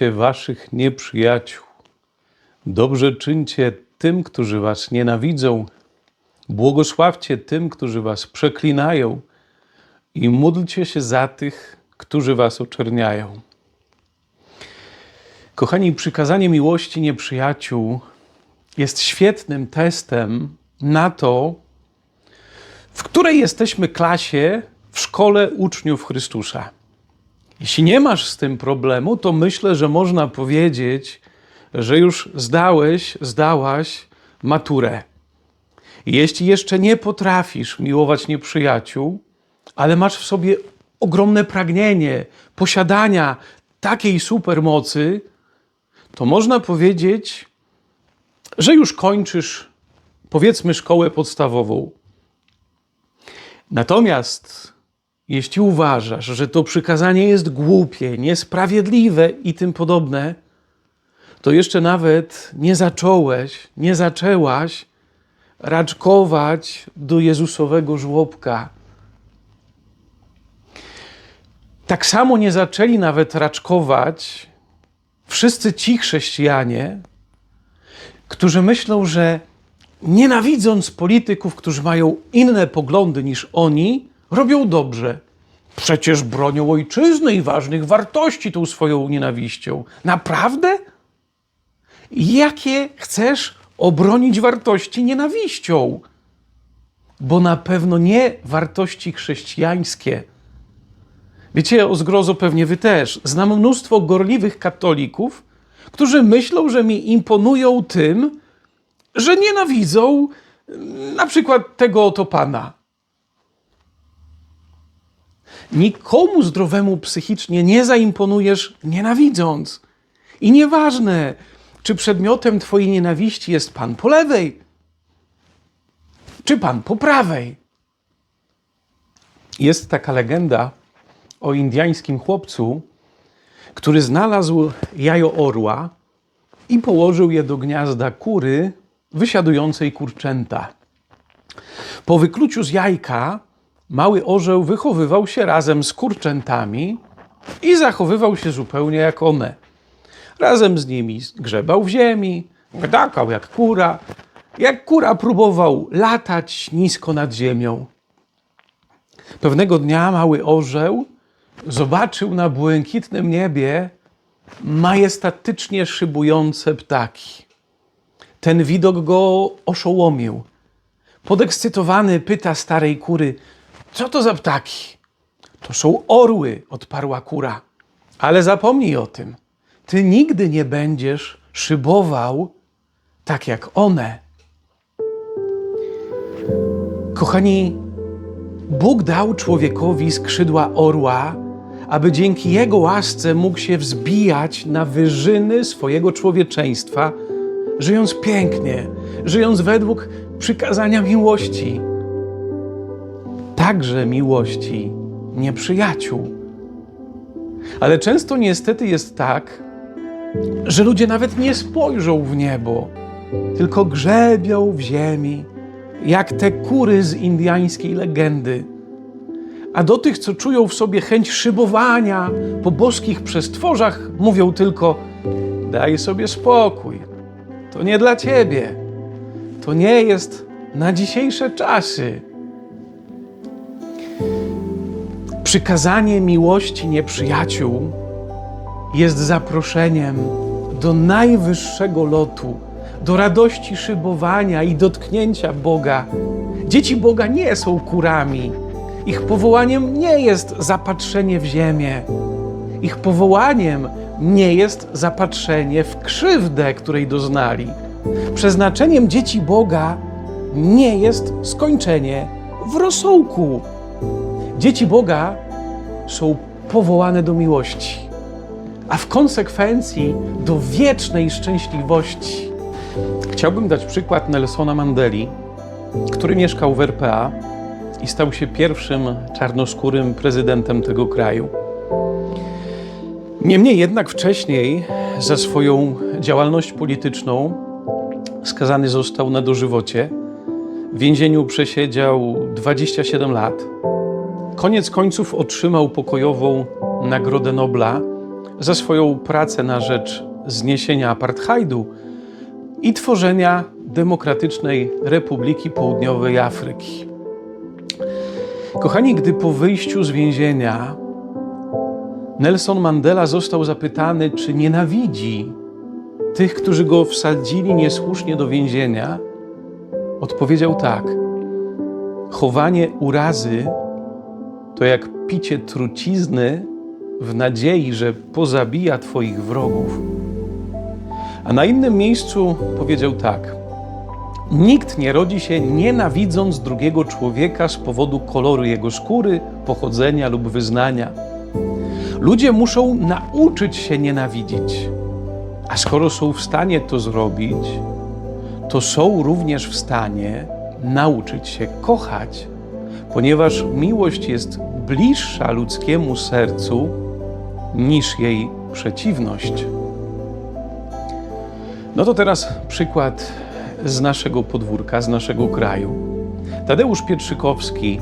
Milujcie waszych nieprzyjaciół. Dobrze czyńcie tym, którzy was nienawidzą. Błogosławcie tym, którzy was przeklinają. I módlcie się za tych, którzy was oczerniają. Kochani, przykazanie miłości nieprzyjaciół jest świetnym testem na to, w której jesteśmy klasie w szkole uczniów Chrystusa. Jeśli nie masz z tym problemu, to myślę, że można powiedzieć, że już zdałeś, zdałaś maturę. Jeśli jeszcze nie potrafisz miłować nieprzyjaciół, ale masz w sobie ogromne pragnienie posiadania takiej supermocy, to można powiedzieć, że już kończysz, powiedzmy, szkołę podstawową. Natomiast jeśli uważasz, że to przykazanie jest głupie, niesprawiedliwe i tym podobne, to jeszcze nawet nie zacząłeś, nie zaczęłaś raczkować do Jezusowego żłobka. Tak samo nie zaczęli nawet raczkować wszyscy ci chrześcijanie, którzy myślą, że nienawidząc polityków, którzy mają inne poglądy niż oni, robią dobrze. Przecież bronią ojczyzny i ważnych wartości tą swoją nienawiścią. Naprawdę? Jakie chcesz obronić wartości nienawiścią? Bo na pewno nie wartości chrześcijańskie. Wiecie, o zgrozo pewnie wy też. Znam mnóstwo gorliwych katolików, którzy myślą, że mi imponują tym, że nienawidzą mm, na przykład tego oto pana. Nikomu zdrowemu psychicznie nie zaimponujesz nienawidząc. I nieważne, czy przedmiotem twojej nienawiści jest pan po lewej, czy pan po prawej. Jest taka legenda o indyjskim chłopcu, który znalazł jajo orła i położył je do gniazda kury wysiadującej kurczęta. Po wykluciu z jajka mały orzeł wychowywał się razem z kurczętami i zachowywał się zupełnie jak one. Razem z nimi grzebał w ziemi, gdakał jak kura. Jak kura próbował latać nisko nad ziemią. Pewnego dnia mały orzeł zobaczył na błękitnym niebie majestatycznie szybujące ptaki. Ten widok go oszołomił. Podekscytowany pyta starej kury: Co to za ptaki? To są orły, odparła kura. Ale zapomnij o tym. Ty nigdy nie będziesz szybował tak jak one. Kochani, Bóg dał człowiekowi skrzydła orła, aby dzięki jego łasce mógł się wzbijać na wyżyny swojego człowieczeństwa, żyjąc pięknie, żyjąc według przykazania miłości, także miłości nieprzyjaciół. Ale często niestety jest tak, że ludzie nawet nie spojrzą w niebo, tylko grzebią w ziemi, jak te kury z indyjskiej legendy. A do tych, co czują w sobie chęć szybowania po boskich przestworzach, mówią tylko: daj sobie spokój, to nie dla ciebie, to nie jest na dzisiejsze czasy. Przykazanie miłości nieprzyjaciół jest zaproszeniem do najwyższego lotu, do radości szybowania i dotknięcia Boga. Dzieci Boga nie są kurami. Ich powołaniem nie jest zapatrzenie w ziemię. Ich powołaniem nie jest zapatrzenie w krzywdę, której doznali. Przeznaczeniem dzieci Boga nie jest skończenie w rosołku. Dzieci Boga są powołane do miłości, a w konsekwencji do wiecznej szczęśliwości. Chciałbym dać przykład Nelsona Mandeli, który mieszkał w RPA i stał się pierwszym czarnoskórym prezydentem tego kraju. Niemniej jednak wcześniej za swoją działalność polityczną skazany został na dożywocie. W więzieniu przesiedział 27 lat. Koniec końców otrzymał pokojową Nagrodę Nobla za swoją pracę na rzecz zniesienia apartheidu i tworzenia Demokratycznej Republiki Południowej Afryki. Kochani, gdy po wyjściu z więzienia Nelson Mandela został zapytany, czy nienawidzi tych, którzy go wsadzili niesłusznie do więzienia, odpowiedział tak: Chowanie urazy to jak picie trucizny w nadziei, że pozabija Twoich wrogów. A na innym miejscu powiedział tak: Nikt nie rodzi się nienawidząc drugiego człowieka z powodu koloru jego skóry, pochodzenia lub wyznania. Ludzie muszą nauczyć się nienawidzić. A skoro są w stanie to zrobić, to są również w stanie nauczyć się kochać, ponieważ miłość jest bliższa ludzkiemu sercu niż jej przeciwność. No to teraz przykład z naszego podwórka, z naszego kraju. Tadeusz Pietrzykowski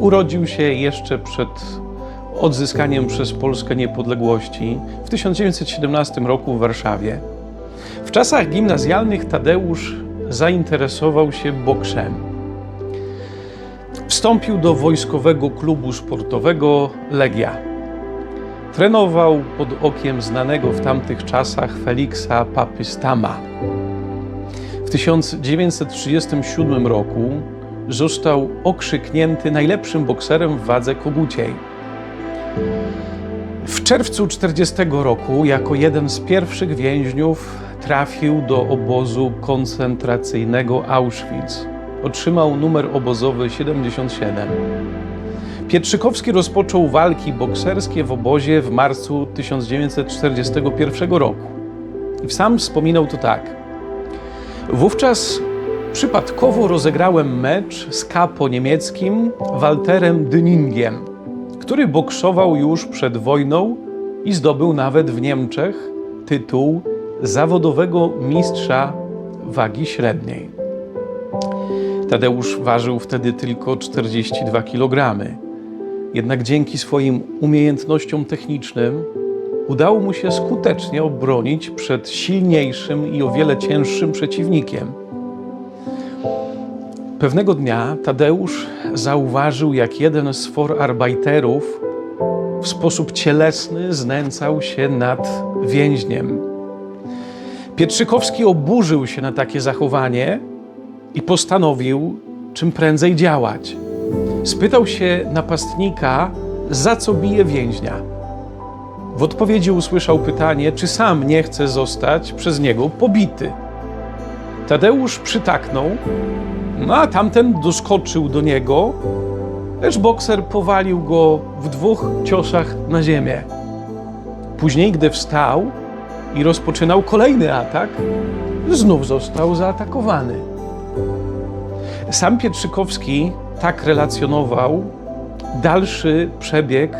urodził się jeszcze przed odzyskaniem przez Polskę niepodległości w 1917 roku w Warszawie. W czasach gimnazjalnych Tadeusz zainteresował się boksem. Wstąpił do wojskowego klubu sportowego Legia. Trenował pod okiem znanego w tamtych czasach Feliksa Papystama. W 1937 roku został okrzyknięty najlepszym bokserem w wadze koguciej. W czerwcu 40 roku, jako jeden z pierwszych więźniów, trafił do obozu koncentracyjnego Auschwitz. Otrzymał numer obozowy 77. Pietrzykowski rozpoczął walki bokserskie w obozie w marcu 1941 roku. I sam wspominał to tak. Wówczas przypadkowo rozegrałem mecz z kapo niemieckim Walterem Dyningiem, który boksował już przed wojną i zdobył nawet w Niemczech tytuł zawodowego mistrza wagi średniej. Tadeusz ważył wtedy tylko 42 kg. Jednak dzięki swoim umiejętnościom technicznym udało mu się skutecznie obronić przed silniejszym i o wiele cięższym przeciwnikiem. Pewnego dnia Tadeusz zauważył, jak jeden z forarbeiterów w sposób cielesny znęcał się nad więźniem. Pietrzykowski oburzył się na takie zachowanie i postanowił czym prędzej działać. Spytał się napastnika, za co bije więźnia. W odpowiedzi usłyszał pytanie, czy sam nie chce zostać przez niego pobity. Tadeusz przytaknął, no a tamten doskoczył do niego, lecz bokser powalił go w dwóch ciosach na ziemię. Później, gdy wstał i rozpoczynał kolejny atak, znów został zaatakowany. Sam Pietrzykowski tak relacjonował dalszy przebieg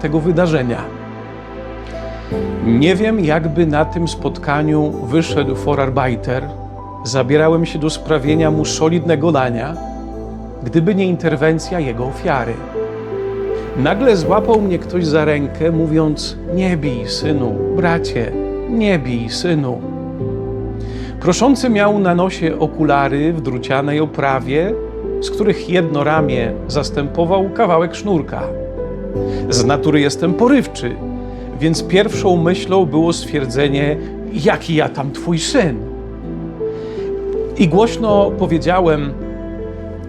tego wydarzenia. Nie wiem, jakby na tym spotkaniu wyszedł Forarbeiter. Zabierałem się do sprawienia mu solidnego dania, gdyby nie interwencja jego ofiary. Nagle złapał mnie ktoś za rękę, mówiąc: Nie bij, synu, bracie, nie bij, synu. Proszący miał na nosie okulary w drucianej oprawie, z których jedno ramię zastępował kawałek sznurka. Z natury jestem porywczy, więc pierwszą myślą było stwierdzenie: Jaki ja tam twój syn? I głośno powiedziałem: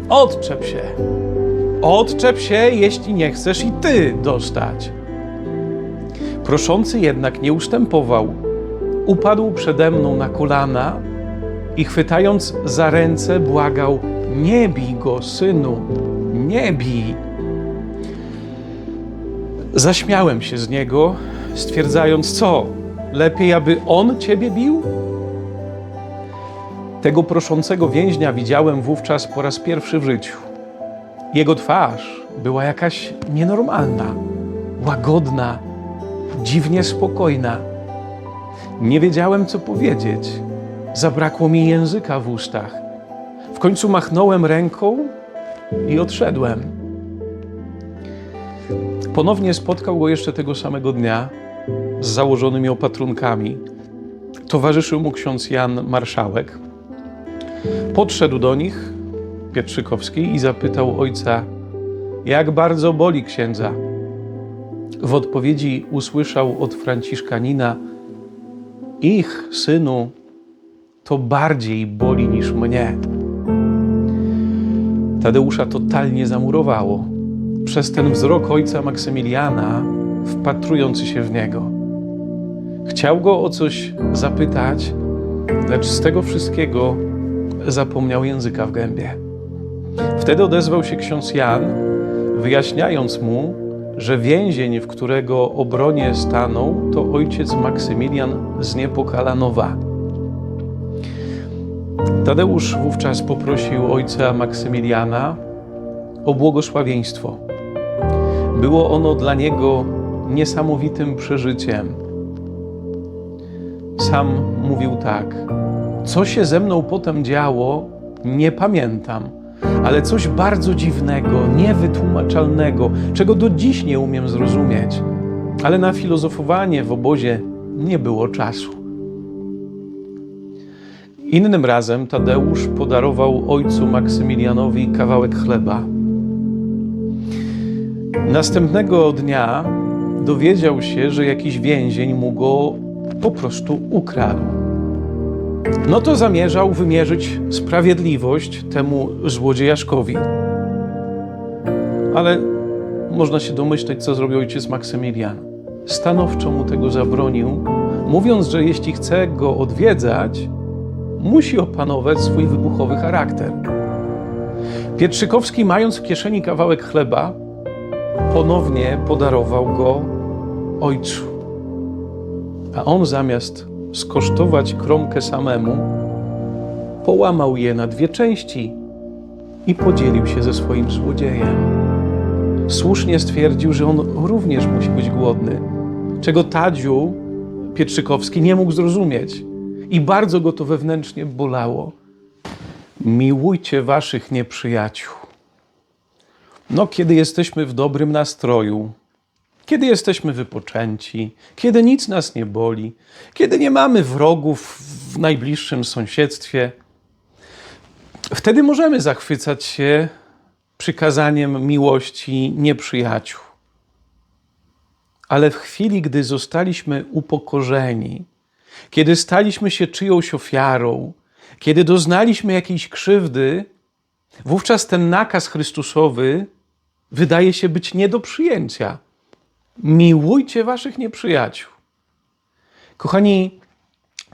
Odczep się. Odczep się, jeśli nie chcesz i ty dostać. Proszący jednak nie ustępował. Upadł przede mną na kolana i chwytając za ręce, błagał: Nie bij go, synu, nie bij. Zaśmiałem się z niego, stwierdzając: Co, lepiej, aby on ciebie bił? Tego proszącego więźnia widziałem wówczas po raz pierwszy w życiu. Jego twarz była jakaś nienormalna, łagodna, dziwnie spokojna. Nie wiedziałem, co powiedzieć. Zabrakło mi języka w ustach. W końcu machnąłem ręką i odszedłem. Ponownie spotkał go jeszcze tego samego dnia z założonymi opatrunkami. Towarzyszył mu ksiądz Jan Marszałek. Podszedł do nich Pietrzykowski i zapytał ojca, jak bardzo boli księdza. W odpowiedzi usłyszał od Franciszkanina, ich synu to bardziej boli niż mnie. Tadeusza totalnie zamurowało przez ten wzrok ojca Maksymiliana, wpatrujący się w niego. Chciał go o coś zapytać, lecz z tego wszystkiego zapomniał języka w gębie. Wtedy odezwał się ksiądz Jan, wyjaśniając mu, że więzień, w którego obronie stanął, to ojciec Maksymilian z Niepokalanowa. Tadeusz wówczas poprosił ojca Maksymiliana o błogosławieństwo. Było ono dla niego niesamowitym przeżyciem. Sam mówił tak: Co się ze mną potem działo, nie pamiętam, ale coś bardzo dziwnego, niewytłumaczalnego, czego do dziś nie umiem zrozumieć. Ale na filozofowanie w obozie nie było czasu. Innym razem Tadeusz podarował ojcu Maksymilianowi kawałek chleba. Następnego dnia dowiedział się, że jakiś więzień mu go po prostu ukradł. No to zamierzał wymierzyć sprawiedliwość temu złodziejaszkowi. Ale można się domyśleć, co zrobił ojciec Maksymilian. Stanowczo mu tego zabronił, mówiąc, że jeśli chce go odwiedzać, musi opanować swój wybuchowy charakter. Pietrzykowski, mając w kieszeni kawałek chleba, ponownie podarował go ojcu. A on zamiast skosztować kromkę samemu, połamał je na dwie części i podzielił się ze swoim złodziejem. Słusznie stwierdził, że on również musi być głodny, czego Tadziu Pietrzykowski nie mógł zrozumieć i bardzo go to wewnętrznie bolało. Miłujcie waszych nieprzyjaciół. No, kiedy jesteśmy w dobrym nastroju, kiedy jesteśmy wypoczęci, kiedy nic nas nie boli, kiedy nie mamy wrogów w najbliższym sąsiedztwie, wtedy możemy zachwycać się przykazaniem miłości nieprzyjaciół. Ale w chwili, gdy zostaliśmy upokorzeni, kiedy staliśmy się czyjąś ofiarą, kiedy doznaliśmy jakiejś krzywdy, wówczas ten nakaz Chrystusowy wydaje się być nie do przyjęcia. Miłujcie waszych nieprzyjaciół. Kochani,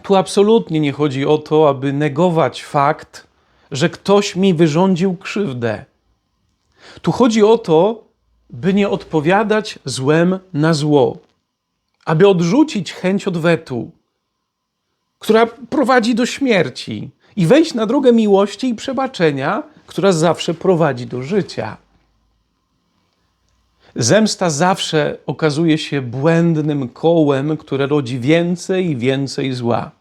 tu absolutnie nie chodzi o to, aby negować fakt, że ktoś mi wyrządził krzywdę. Tu chodzi o to, by nie odpowiadać złem na zło, aby odrzucić chęć odwetu, która prowadzi do śmierci, i wejść na drogę miłości i przebaczenia, która zawsze prowadzi do życia. Zemsta zawsze okazuje się błędnym kołem, które rodzi więcej i więcej zła.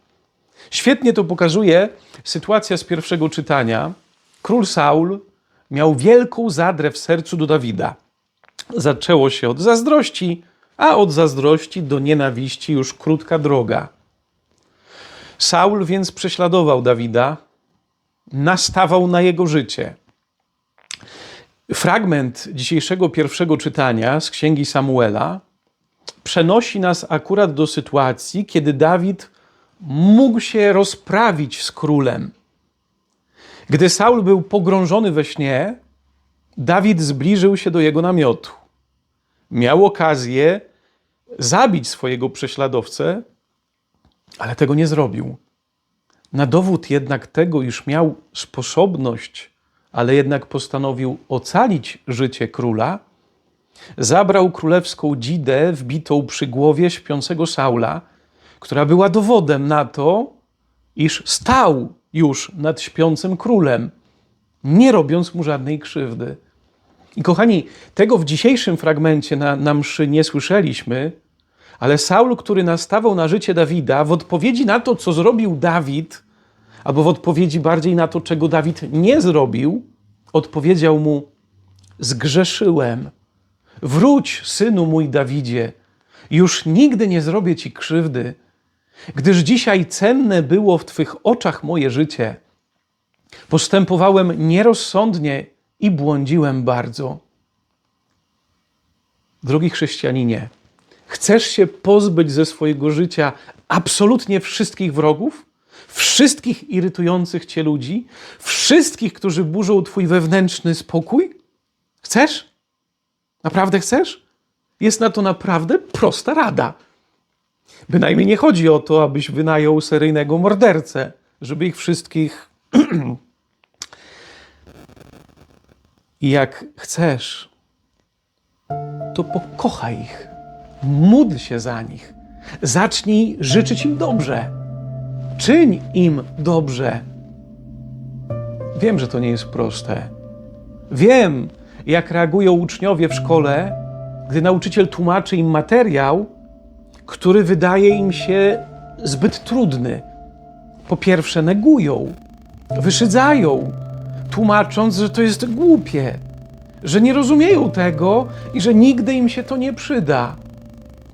Świetnie to pokazuje sytuacja z pierwszego czytania. Król Saul miał wielką zadrę w sercu do Dawida. Zaczęło się od zazdrości, a od zazdrości do nienawiści już krótka droga. Saul więc prześladował Dawida, nastawał na jego życie. Fragment dzisiejszego pierwszego czytania z księgi Samuela przenosi nas akurat do sytuacji, kiedy Dawid mógł się rozprawić z królem. Gdy Saul był pogrążony we śnie, Dawid zbliżył się do jego namiotu. Miał okazję zabić swojego prześladowcę, ale tego nie zrobił. Na dowód jednak tego, iż miał sposobność, ale jednak postanowił ocalić życie króla, zabrał królewską dzidę wbitą przy głowie śpiącego Saula, która była dowodem na to, iż stał już nad śpiącym królem, nie robiąc mu żadnej krzywdy. I kochani, tego w dzisiejszym fragmencie na, na mszy nie słyszeliśmy, ale Saul, który nastawał na życie Dawida, w odpowiedzi na to, co zrobił Dawid, albo w odpowiedzi bardziej na to, czego Dawid nie zrobił, odpowiedział mu: Zgrzeszyłem. Wróć, synu mój Dawidzie. Już nigdy nie zrobię ci krzywdy, gdyż dzisiaj cenne było w Twych oczach moje życie. Postępowałem nierozsądnie i błądziłem bardzo. Drogi chrześcijaninie, chcesz się pozbyć ze swojego życia absolutnie wszystkich wrogów, wszystkich irytujących cię ludzi, wszystkich, którzy burzą twój wewnętrzny spokój? Chcesz? Naprawdę chcesz? Jest na to naprawdę prosta rada. Bynajmniej nie chodzi o to, abyś wynajął seryjnego mordercę, żeby ich wszystkich. I jak chcesz, to pokochaj ich, módl się za nich, zacznij życzyć im dobrze, czyń im dobrze. Wiem, że to nie jest proste. Wiem, jak reagują uczniowie w szkole, gdy nauczyciel tłumaczy im materiał, który wydaje im się zbyt trudny. Po pierwsze, negują, wyszydzają, tłumacząc, że to jest głupie, że nie rozumieją tego i że nigdy im się to nie przyda,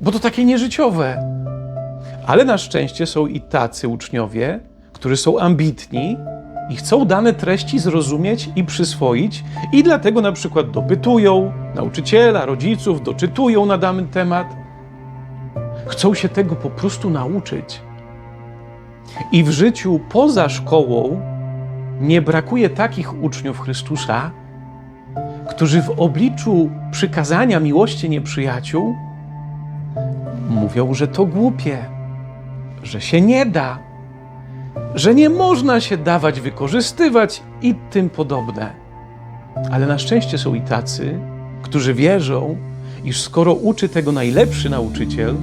bo to takie nieżyciowe. Ale na szczęście są i tacy uczniowie, którzy są ambitni i chcą dane treści zrozumieć i przyswoić, i dlatego na przykład dopytują nauczyciela, rodziców, doczytują na dany temat. Chcą się tego po prostu nauczyć. I w życiu poza szkołą nie brakuje takich uczniów Chrystusa, którzy w obliczu przykazania miłości nieprzyjaciół mówią, że to głupie, że się nie da, że nie można się dawać wykorzystywać i tym podobne. Ale na szczęście są i tacy, którzy wierzą, iż skoro uczy tego najlepszy nauczyciel,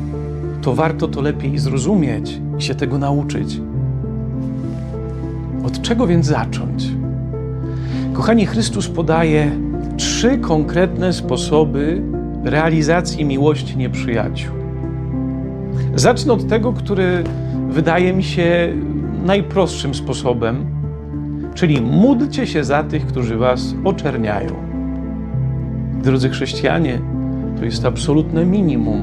to warto to lepiej zrozumieć i się tego nauczyć. Od czego więc zacząć? Kochani, Chrystus podaje trzy konkretne sposoby realizacji miłości nieprzyjaciół. Zacznę od tego, który wydaje mi się najprostszym sposobem, czyli módlcie się za tych, którzy was oczerniają. Drodzy chrześcijanie, to jest absolutne minimum.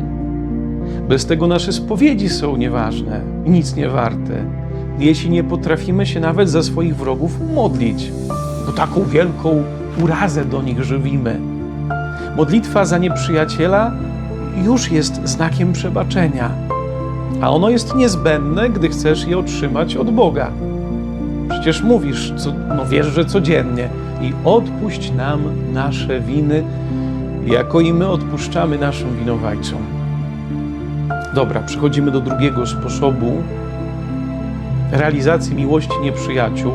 Bez tego nasze spowiedzi są nieważne nic nie warte, jeśli nie potrafimy się nawet za swoich wrogów modlić, bo taką wielką urazę do nich żywimy. Modlitwa za nieprzyjaciela już jest znakiem przebaczenia, a ono jest niezbędne, gdy chcesz je otrzymać od Boga. Przecież mówisz, co, no wiesz, że codziennie i odpuść nam nasze winy, jako i my odpuszczamy naszym winowajcom. Dobra, przechodzimy do drugiego sposobu realizacji miłości nieprzyjaciół.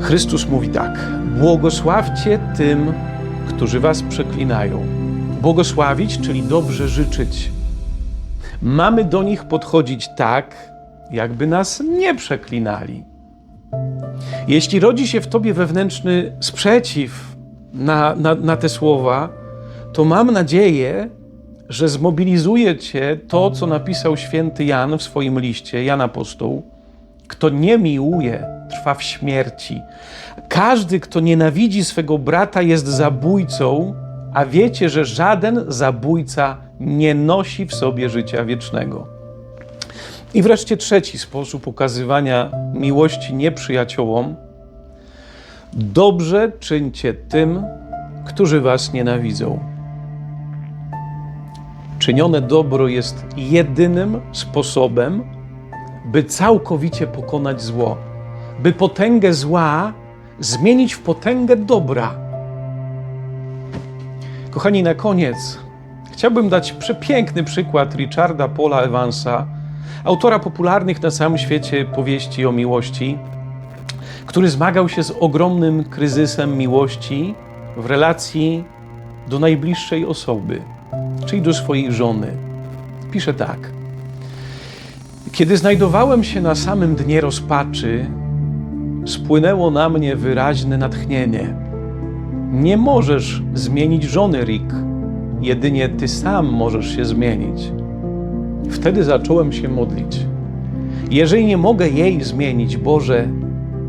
Chrystus mówi tak: Błogosławcie tym, którzy was przeklinają. Błogosławić, czyli dobrze życzyć. Mamy do nich podchodzić tak, jakby nas nie przeklinali. Jeśli rodzi się w tobie wewnętrzny sprzeciw na, na, na te słowa, to mam nadzieję, że zmobilizuje cię to, co napisał święty Jan w swoim liście, Jan Apostoł. Kto nie miłuje, trwa w śmierci. Każdy, kto nienawidzi swego brata, jest zabójcą, a wiecie, że żaden zabójca nie nosi w sobie życia wiecznego. I wreszcie trzeci sposób okazywania miłości nieprzyjaciołom. Dobrze czyńcie tym, którzy was nienawidzą. Czynione dobro jest jedynym sposobem, by całkowicie pokonać zło, by potęgę zła zmienić w potęgę dobra. Kochani, na koniec chciałbym dać przepiękny przykład Richarda Paula Evansa, autora popularnych na całym świecie powieści o miłości, który zmagał się z ogromnym kryzysem miłości w relacji do najbliższej osoby, czyli do swojej żony. Pisze tak. Kiedy znajdowałem się na samym dnie rozpaczy, spłynęło na mnie wyraźne natchnienie. Nie możesz zmienić żony, Rick. Jedynie ty sam możesz się zmienić. Wtedy zacząłem się modlić. Jeżeli nie mogę jej zmienić, Boże,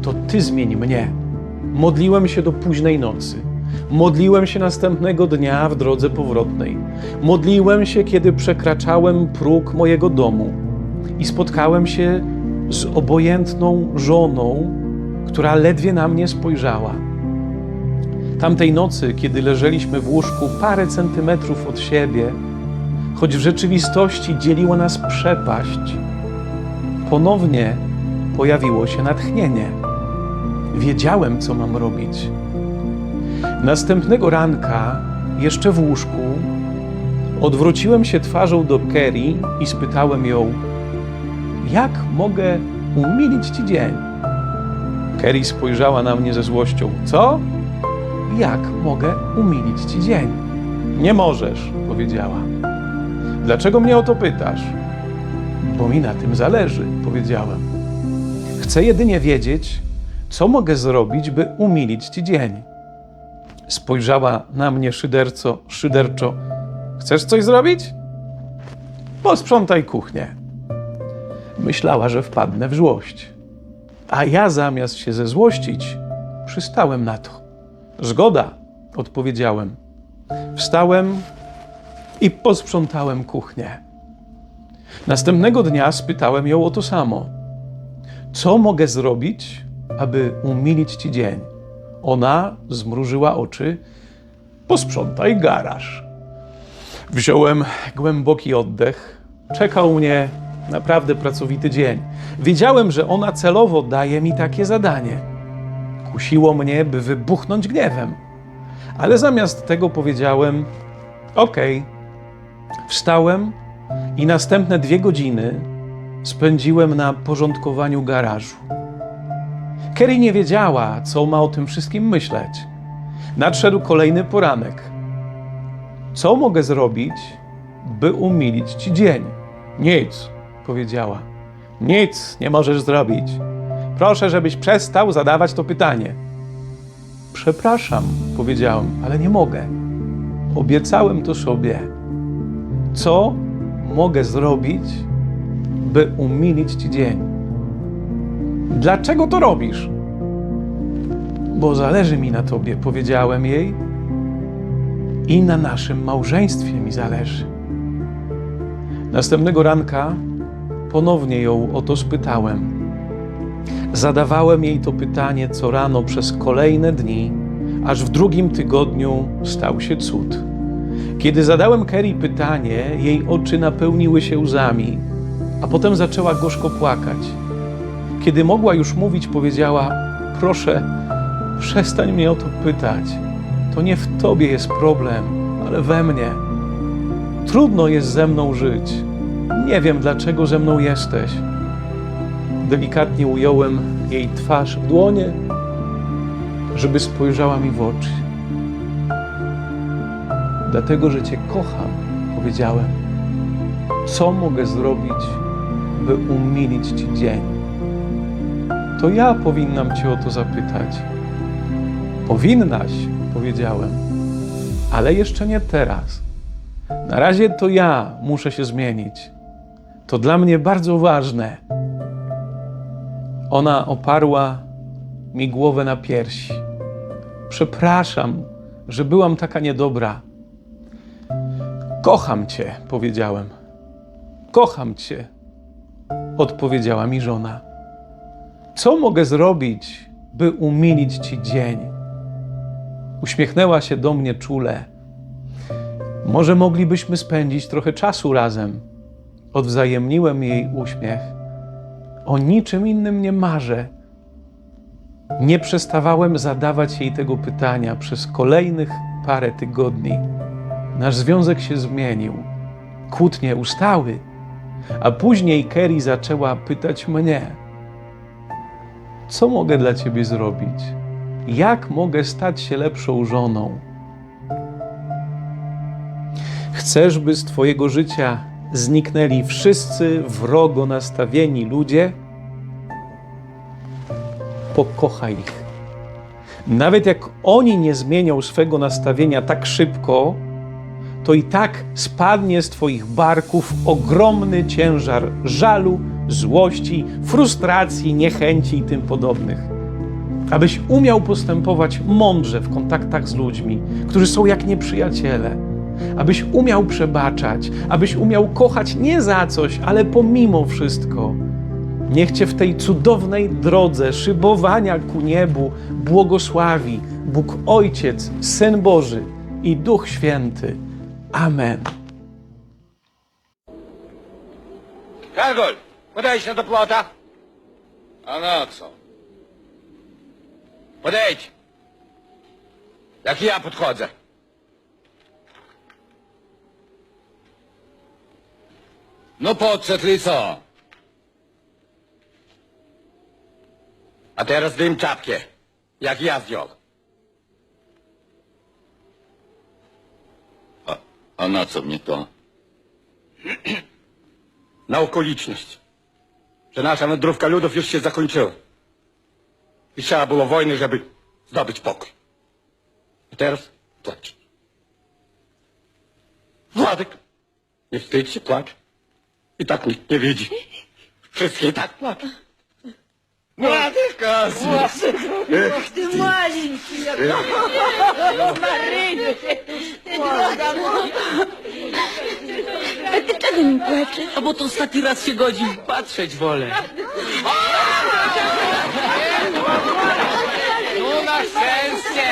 to Ty zmień mnie. Modliłem się do późnej nocy. Modliłem się następnego dnia w drodze powrotnej. Modliłem się, kiedy przekraczałem próg mojego domu i spotkałem się z obojętną żoną, która ledwie na mnie spojrzała. Tamtej nocy, kiedy leżeliśmy w łóżku parę centymetrów od siebie, choć w rzeczywistości dzieliła nas przepaść, ponownie pojawiło się natchnienie. Wiedziałem, co mam robić. Następnego ranka, jeszcze w łóżku, odwróciłem się twarzą do Kerry i spytałem ją, jak mogę umilić ci dzień? Kerry spojrzała na mnie ze złością. Co? Jak mogę umilić ci dzień? Nie możesz, powiedziała. Dlaczego mnie o to pytasz? Bo mi na tym zależy, powiedziałem. Chcę jedynie wiedzieć, co mogę zrobić, by umilić ci dzień. Spojrzała na mnie szyderco, szyderczo. Chcesz coś zrobić? Posprzątaj kuchnię. Myślała, że wpadnę w złość. A ja zamiast się zezłościć, przystałem na to. Zgoda, odpowiedziałem. Wstałem i posprzątałem kuchnię. Następnego dnia spytałem ją o to samo. Co mogę zrobić, aby umilić ci dzień? Ona zmrużyła oczy. Posprzątaj garaż. Wziąłem głęboki oddech. Czekał mnie naprawdę pracowity dzień. Wiedziałem, że ona celowo daje mi takie zadanie. Kusiło mnie, by wybuchnąć gniewem. Ale zamiast tego powiedziałem: Okej. Wstałem i następne dwie godziny spędziłem na porządkowaniu garażu. Kerry nie wiedziała, co ma o tym wszystkim myśleć. Nadszedł kolejny poranek. Co mogę zrobić, by umilić ci dzień? Nic, powiedziała. Nic nie możesz zrobić. Proszę, żebyś przestał zadawać to pytanie. Przepraszam, powiedziałem, ale nie mogę. Obiecałem to sobie. Co mogę zrobić, by umilić ci dzień? Dlaczego to robisz? Bo zależy mi na tobie, powiedziałem jej, i na naszym małżeństwie mi zależy. Następnego ranka ponownie ją o to spytałem. Zadawałem jej to pytanie co rano przez kolejne dni, aż w drugim tygodniu stał się cud. Kiedy zadałem Kerry pytanie, jej oczy napełniły się łzami, a potem zaczęła gorzko płakać. Kiedy mogła już mówić, powiedziała: Proszę, przestań mnie o to pytać. To nie w tobie jest problem, ale we mnie. Trudno jest ze mną żyć. Nie wiem, dlaczego ze mną jesteś. Delikatnie ująłem jej twarz w dłonie, żeby spojrzała mi w oczy. Dlatego, że Cię kocham, powiedziałem. Co mogę zrobić, by umilić Ci dzień? To ja powinnam Cię o to zapytać. Powinnaś, powiedziałem, ale jeszcze nie teraz. Na razie to ja muszę się zmienić. To dla mnie bardzo ważne. Ona oparła mi głowę na piersi. Przepraszam, że byłam taka niedobra. Kocham cię, powiedziałem. Kocham cię, odpowiedziała mi żona. Co mogę zrobić, by umilić ci dzień? Uśmiechnęła się do mnie czule. Może moglibyśmy spędzić trochę czasu razem. Odwzajemniłem jej uśmiech. O niczym innym nie marzę. Nie przestawałem zadawać jej tego pytania przez kolejnych parę tygodni. Nasz związek się zmienił. Kłótnie ustały, a później Kerry zaczęła pytać mnie: Co mogę dla ciebie zrobić? Jak mogę stać się lepszą żoną? Chcesz, by z Twojego życia zniknęli wszyscy wrogo nastawieni ludzie? Pokochaj ich. Nawet jak oni nie zmienią swego nastawienia tak szybko, to i tak spadnie z Twoich barków ogromny ciężar żalu, złości, frustracji, niechęci i tym podobnych. Abyś umiał postępować mądrze w kontaktach z ludźmi, którzy są jak nieprzyjaciele. Abyś umiał przebaczać, abyś umiał kochać nie za coś, ale pomimo wszystko. Niech Cię w tej cudownej drodze szybowania ku niebu błogosławi Bóg Ojciec, Syn Boży i Duch Święty. Amen. Kargol, podejdź do plota. A na co? Podejdź. Jak ja podchodzę. No podszedł i co? A teraz zdejm czapkę. Jak ja zdjął. A, a na co mnie to? Na okoliczność. Że nasza wędrówka ludów już się zakończyła. I trzeba było wojny, żeby zdobyć pokój. A teraz płacz. Władek, nie wstydź się, płacz. I tak nikt nie widzi. Wszyscy i tak płaczą. Władek, Kazu! Ty маленький, jak Maryny. A ty czego mi płaczesz? A bo to ostatni raz się godzi patrzeć wolę. No na szczęście!